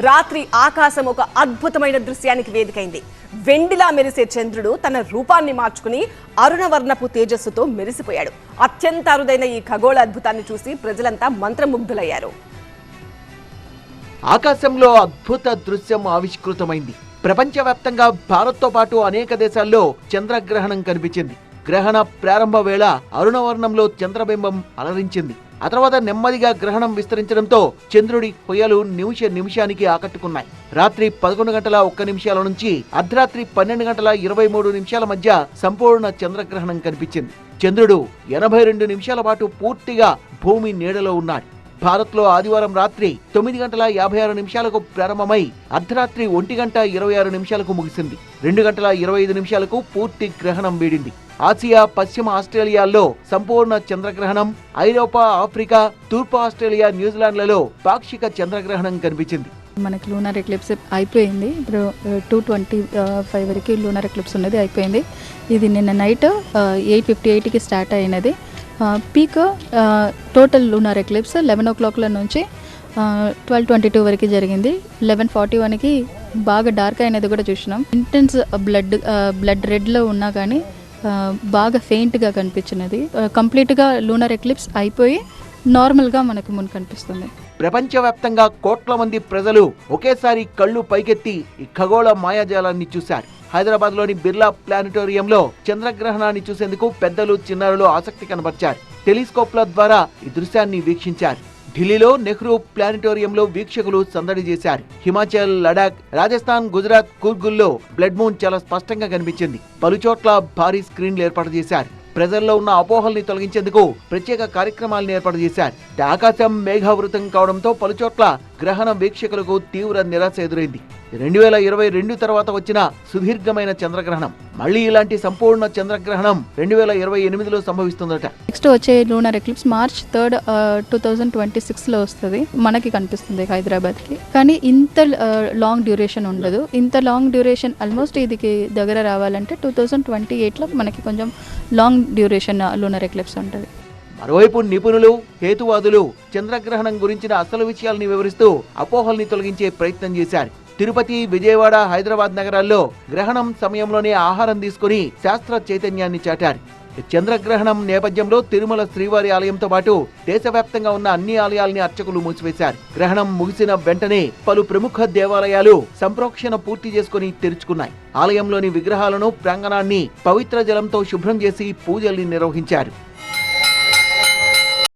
రాత్రి ఆకాశం ఒక అద్భుతమైన దృశ్యానికి వేదికైంది. వెండిలా మెరిసే చంద్రుడు తన రూపాన్ని మార్చుకుని అరుణవర్ణపు తేజస్సుతో మెరిసిపోయాడు. అత్యంత అరుదైన ఈ ఖగోళ అద్భుతాన్ని చూసి ప్రజలంతా మంత్రముగ్ధులయ్యారు. ఆకాశంలో అద్భుత దృశ్యం ఆవిష్కృతమైంది. ప్రపంచవ్యాప్తంగా భారత్తో పాటు అనేక దేశాల్లో చంద్రగ్రహణం కనిపించింది. గ్రహణ ప్రారంభ వేళ అరుణవర్ణంలో చంద్రబింబం అలరించింది. ఆ తర్వాత నెమ్మదిగా గ్రహణం విస్తరించడంతో చంద్రుడి పొయ్యలు నిమిష నిమిషానికి ఆకట్టుకున్నాయి. రాత్రి పదకొండు గంటల ఒక్క నిమిషాల నుంచి అర్ధరాత్రి పన్నెండు గంటల ఇరవై మూడు నిమిషాల మధ్య సంపూర్ణ చంద్రగ్రహణం కనిపించింది. చంద్రుడు ఎనభై రెండు నిమిషాల పాటు పూర్తిగా భూమి నీడలో ఉన్నాడు. భారత్లో ఆదివారం రాత్రి తొమ్మిది గంటల యాభై ఆరు నిమిషాలకు ప్రారంభమై అర్ధరాత్రి ఒంటి గంట ఇరవై ఆరు నిమిషాలకు ముగిసింది. రెండు గంటల ఇరవై ఐదు నిమిషాలకు పూర్తి గ్రహణం వీడింది. ఆసియా పశ్చిమ ఆస్ట్రేలియాల్లో సంపూర్ణ చంద్రగ్రహణం ఐరోపా ఆఫ్రికా తూర్పు ఆస్ట్రేలియా న్యూజిలాండ్లలో పాక్షిక చంద్రగ్రహణం కనిపించింది. మనకి లూనర్ ఎక్లిప్స్ అయిపోయింది. ఇప్పుడు టూ ట్వంటీ ఫైవ్ వరకు లూనర్ ఎక్లిప్స్ ఉన్నది అయిపోయింది. ఇది నిన్న నైట్ ఎయిట్ ఫిఫ్టీ ఎయిట్కి స్టార్ట్ అయినది. Peak total lunar eclipse eleven ఓ క్లాక్ల నుంచి ట్వెల్వ్ ట్వంటీ టూ వరకు జరిగింది. లెవెన్ ఫార్టీ వన్కి బాగా డార్క్ అయినది కూడా చూసినాం. ఇంటెన్స్ బ్లడ్ బ్లడ్ రెడ్లో ఉన్నా కానీ బాగా ఫెయింట్గా కనిపించినది. కంప్లీట్గా లూనర్ ఎక్లిప్స్ అయిపోయి నార్మల్గా మనకు ముందు కనిపిస్తుంది. ప్రపంచవ్యాప్తంగా కోట్ల మంది ప్రజలు ఒకేసారి కళ్ళు పైకెత్తి ఈ ఖగోళ మాయాజాలాన్ని చూశారు. హైదరాబాద్లోని బిర్లా ప్లానిటోరియంలో చంద్రగ్రహణాన్ని చూసేందుకు పెద్దలు చిన్నారులు ఆసక్తి కనబర్చారు. టెలిస్కోప్ల ద్వారా ఈ దృశ్యాన్ని వీక్షించారు. ఢిల్లీలో నెహ్రూ ప్లానిటోరియంలో వీక్షకులు సందడి చేశారు. హిమాచల్ లడాక్ రాజస్థాన్ గుజరాత్ కూర్గుల్లో బ్లడ్ మూన్ చాలా స్పష్టంగా కనిపించింది. పలుచోట్ల భారీ స్క్రీన్లు ఏర్పాటు చేశారు. ప్రజల్లో ఉన్న అపోహల్ని తొలగించేందుకు ప్రత్యేక కార్యక్రమాలను ఏర్పాటు చేశారు. ఆకాశం మేఘావృతం కావడంతో పలుచోట్ల గ్రహణ వీక్షకులకు తీవ్ర నిరాశ ఎదురైంది. రెండు వేల ఇరవై రెండు తర్వాత వచ్చిన సుదీర్ఘమైన చంద్రగ్రహణం. మళ్ళీ ఇలాంటి సంపూర్ణ చంద్రగ్రహణం రెండు వేల ఇరవై ఎనిమిదిలో సంభవిస్తుందట. నెక్స్ట్ వచ్చే lunar eclipse March third two thousand twenty సిక్స్లో వస్తుంది. మనకి కనిపిస్తుంది హైదరాబాద్కి. కానీ ఇంత లాంగ్ డ్యూరేషన్ ఉండదు. ఇంత లాంగ్ డ్యూరేషన్ ఆల్మోస్ట్ ఇదికి దగ్గర రావాలంటే టూ థౌజండ్ ట్వంటీ ఎయిట్లో మనకి కొంచెం లాంగ్ డ్యూరేషన్ లూనర్ ఎక్లిప్స్ ఉంటుంది. మరోవైపు నిపుణులు హేతువాదులు చంద్రగ్రహణం గురించిన అసలు విషయాల్ని వివరిస్తూ అపోహల్ని తొలగించే ప్రయత్నం చేశారు. తిరుపతి విజయవాడ హైదరాబాద్ నగరాల్లో గ్రహణం సమయంలోనే ఆహారం తీసుకుని శాస్త్ర చైతన్యాన్ని చాటారు. చంద్రగ్రహణం నేపథ్యంలో తిరుమల శ్రీవారి ఆలయంతో పాటు దేశవ్యాప్తంగా ఉన్న అన్ని ఆలయాల్ని అర్చకులు మూసివేశారు. గ్రహణం ముగిసిన వెంటనే పలు ప్రముఖ దేవాలయాలు సంప్రోక్షణ పూర్తి చేసుకుని తెరుచుకున్నాయి. ఆలయంలోని విగ్రహాలను ప్రాంగణాన్ని పవిత్ర జలంతో శుభ్రం చేసి పూజల్ని నిర్వహించారు.